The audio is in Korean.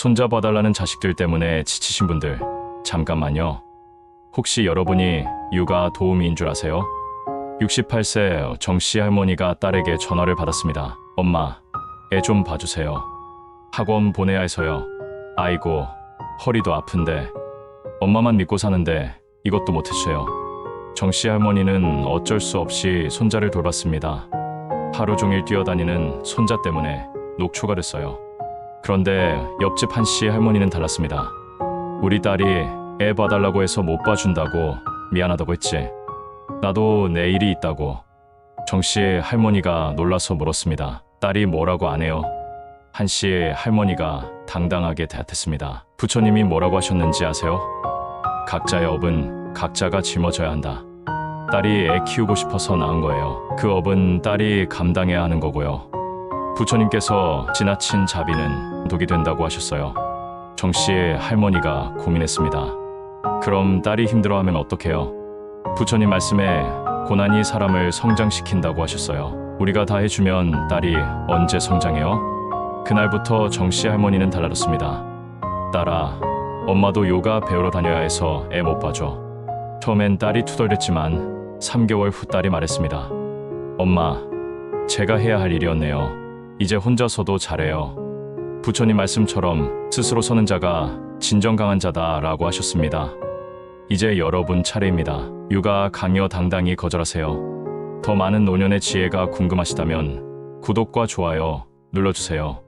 손자 봐달라는 자식들 때문에 지치신 분들, 잠깐만요. 혹시 여러분이 육아 도우미인 줄 아세요? 68세 정씨 할머니가 딸에게 전화를 받았습니다. 엄마, 애 좀 봐주세요. 학원 보내야 해서요. 아이고, 허리도 아픈데. 엄마만 믿고 사는데 이것도 못해주세요. 정씨 할머니는 어쩔 수 없이 손자를 돌봤습니다. 하루 종일 뛰어다니는 손자 때문에 녹초가 됐어요. 그런데 옆집 한 씨 할머니는 달랐습니다. 우리 딸이 애 봐달라고 해서 못 봐준다고 미안하다고 했지. 나도 내 일이 있다고. 정씨 할머니가 놀라서 물었습니다. 딸이 뭐라고 안 해요? 한씨 할머니가 당당하게 대답했습니다. 부처님이 뭐라고 하셨는지 아세요? 각자의 업은 각자가 짊어져야 한다. 딸이 애 키우고 싶어서 낳은 거예요. 그 업은 딸이 감당해야 하는 거고요. 부처님께서 지나친 자비는 독이 된다고 하셨어요. 정 씨의 할머니가 고민했습니다. 그럼 딸이 힘들어하면 어떡해요? 부처님 말씀에 고난이 사람을 성장시킨다고 하셨어요. 우리가 다 해주면 딸이 언제 성장해요? 그날부터 정 씨 할머니는 달라졌습니다. 딸아, 엄마도 요가 배우러 다녀야 해서 애 못 봐줘. 처음엔 딸이 투덜댔지만 3개월 후 딸이 말했습니다. 엄마, 제가 해야 할 일이었네요. 이제 혼자서도 잘해요. 부처님 말씀처럼 스스로 서는 자가 진정 강한 자다라고 하셨습니다. 이제 여러분 차례입니다. 육아 강요 당당히 거절하세요. 더 많은 노년의 지혜가 궁금하시다면 구독과 좋아요 눌러주세요.